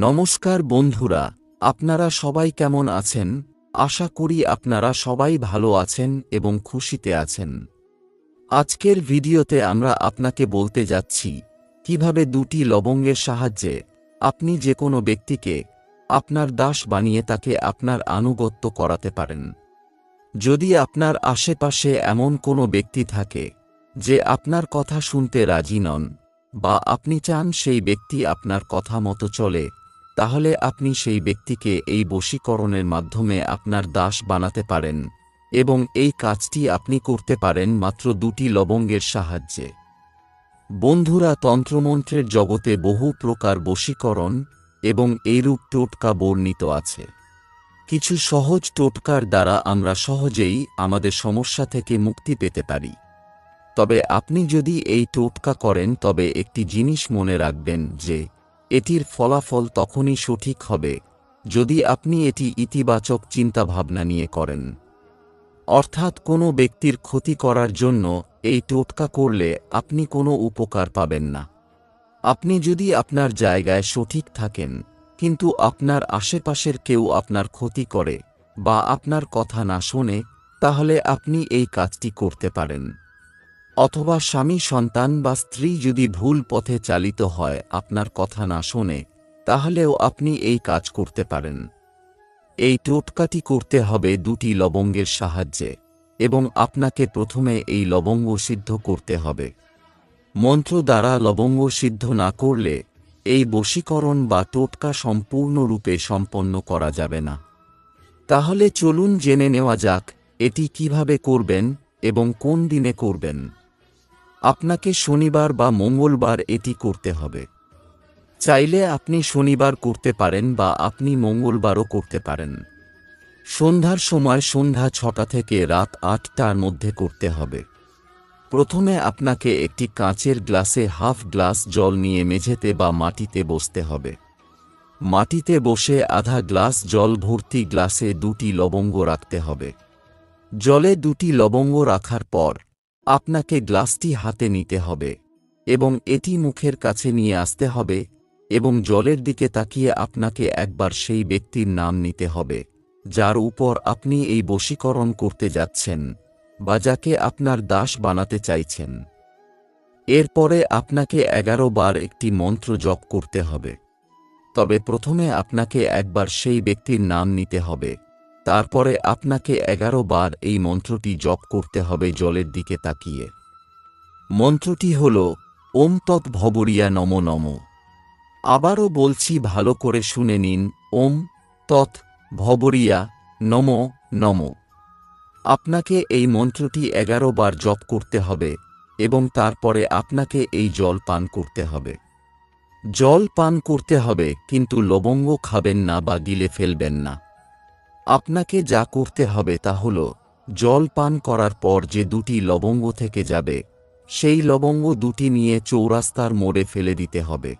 নমস্কার বন্ধুরা, আপনারা সবাই কেমন আছেন? আশা করি আপনারা সবাই ভালো আছেন এবং খুশিতে আছেন। আজকের ভিডিওতে আমরা আপনাকে বলতে যাচ্ছি, কীভাবে দুটি লবঙ্গের সাহায্যে আপনি যে কোনো ব্যক্তিকে আপনার দাস বানিয়ে তাকে আপনার আনুগত্য করাতে পারেন। যদি আপনার আশেপাশে এমন কোনো ব্যক্তি থাকে, যে আপনার কথা শুনতে রাজি নন, বা আপনি চান সেই ব্যক্তি আপনার কথা মতো চলে তাহলে আপনি সেই ব্যক্তিকে এই বশীকরণের মাধ্যমে আপনার দাস বানাতে পারেন, এবং এই কাজটি আপনি করতে পারেন মাত্র দুটি লবঙ্গের সাহায্যে। বন্ধুরা, তন্ত্রমন্ত্রের জগতে বহু প্রকার বশীকরণ এবং এইরূপ টোটকা বর্ণিত আছে। কিছু সহজ টোটকার দ্বারা আমরা সহজেই আমাদের সমস্যা থেকে মুক্তি পেতে পারি। তবে আপনি যদি এই টোটকা করেন, তবে একটি জিনিস মনে রাখবেন যে এটির ফলাফল তখনই সঠিক হবে, যদি আপনি এটি ইতিবাচক চিন্তাভাবনা নিয়ে করেন। অর্থাৎ কোনো ব্যক্তির ক্ষতি করার জন্য এই টোটকা করলে আপনি কোনো উপকার পাবেন না। আপনি যদি আপনার জায়গায় সঠিক থাকেন, কিন্তু আপনার আশেপাশের কেউ আপনার ক্ষতি করে বা আপনার কথা না শোনে, তাহলে আপনি এই কাজটি করতে পারেন। অথবা স্বামী, সন্তান বা স্ত্রী যদি ভুল পথে চালিত হয় আপনার কথা না শোনে, তাহলেও আপনি এই কাজ করতে পারেন। এই টোটকাটি করতে হবে দুটি লবঙ্গের সাহায্যে এবং আপনাকে প্রথমে এই লবঙ্গ সিদ্ধ করতে হবে। মন্ত্র দ্বারা লবঙ্গ সিদ্ধ না করলে এই বশীকরণ বা টোটকা সম্পূর্ণরূপে সম্পন্ন করা যাবে না। তাহলে চলুন জেনে নেওয়া যাক, এটি কীভাবে করবেন এবং কোন দিনে করবেন। আপনাকে শনিবার বা মঙ্গলবার এটি করতে হবে। চাইলে আপনি শনিবার করতে পারেন বা আপনি মঙ্গলবারও করতে পারেন। সন্ধ্যার সময় সন্ধ্যা ছটা থেকে রাত আটটার মধ্যে করতে হবে। প্রথমে আপনাকে একটি কাঁচের গ্লাসে হাফ গ্লাস জল নিয়ে মেঝেতে বা মাটিতে বসতে হবে। মাটিতে বসে আধা গ্লাস জল ভর্তি গ্লাসে দুটি লবঙ্গ রাখতে হবে। জলে দুটি লবঙ্গ রাখার পর আপনাকে গ্লাসটি হাতে নিতে হবে এবং এটি মুখের কাছে নিয়ে আসতে হবে এবং জলের দিকে তাকিয়ে আপনাকে একবার সেই ব্যক্তির নাম নিতে হবে, যার উপর আপনি এই বশীকরণ করতে যাচ্ছেন বা যাকে আপনার দাস বানাতে চাইছেন। এরপরে আপনাকে এগারো বার একটি মন্ত্র জপ করতে হবে। তবে প্রথমে আপনাকে একবার সেই ব্যক্তির নাম নিতে হবে। তারপরে আপনাকে এগারো বার এই মন্ত্রটি জপ করতে হবে জলের দিকে তাকিয়ে। মন্ত্রটি হল, ওম তৎ ভবরিয়া নম নম। আবারও বলছি, ভালো করে শুনে নিন, ওম তৎ ভবরিয়া নম নম। আপনাকে এই মন্ত্রটি এগারো বার জপ করতে হবে এবং তারপরে আপনাকে এই জল পান করতে হবে। জল পান করতে হবে, কিন্তু লবঙ্গ খাবেন না বা গিলে ফেলবেন না। আপনাকে যা করতে হবে তা হল, জল পান করার পর যে দুটি লবঙ্গ থেকে যাবে, সেই লবঙ্গ দুটি নিয়ে চৌরাস্তার মোড়ে ফেলে দিতে হবে।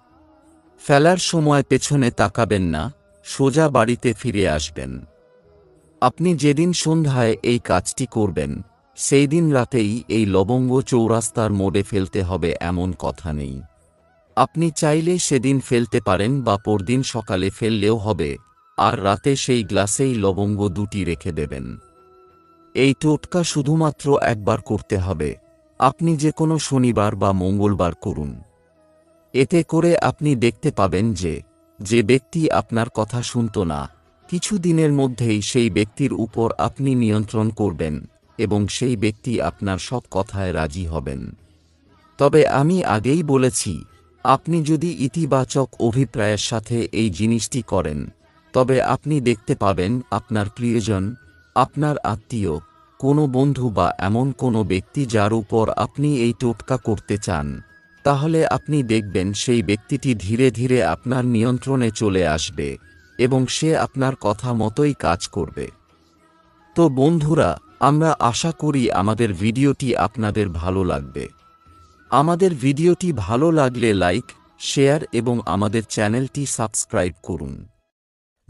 ফেলার সময় পেছনে তাকাবেন না, সোজা বাড়িতে ফিরে আসবেন। আপনি যেদিন সন্ধ্যায় এই কাজটি করবেন, সেই দিন রাতেই এই লবঙ্গ চৌরাস্তার মোড়ে ফেলতে হবে এমন কথা নেই। আপনি চাইলে সেদিন ফেলতে পারেন বা পরদিন সকালে ফেললেও হবে। আর রাতে সেই গ্লাসেই লবঙ্গ দুটি রেখে দেবেন। এই টোটকা শুধুমাত্র একবার করতে হবে। আপনি যে কোনো শনিবার বা মঙ্গলবার করুন। এতে করে আপনি দেখতে পাবেন যে যে ব্যক্তি আপনার কথা শুনত না, কিছু দিনের মধ্যেই সেই ব্যক্তির উপর আপনি নিয়ন্ত্রণ করবেন এবং সেই ব্যক্তি আপনার সব কথায় রাজি হবেন। তবে আমি আগেই বলেছি, আপনি যদি ইতিবাচক অভিপ্রায়ের সাথে এই জিনিসটি করেন তবে আপনি দেখতে পাবেন আপনার প্রিয়জন, আপনার আত্মীয়, কোনো বন্ধু বা এমন কোনো ব্যক্তি যার উপর আপনি এই টোটকা করতে চান। তাহলে আপনি দেখবেন সেই ব্যক্তিটি ধীরে ধীরে আপনার নিয়ন্ত্রণে চলে আসবে এবং সে আপনার কথা মতোই কাজ করবে। তো বন্ধুরা, আমরা আশা করি আমাদের ভিডিওটি আপনাদের ভালো লাগবে। আমাদের ভিডিওটি ভালো লাগলে লাইক, শেয়ার এবং আমাদের চ্যানেলটি সাবস্ক্রাইব করুন।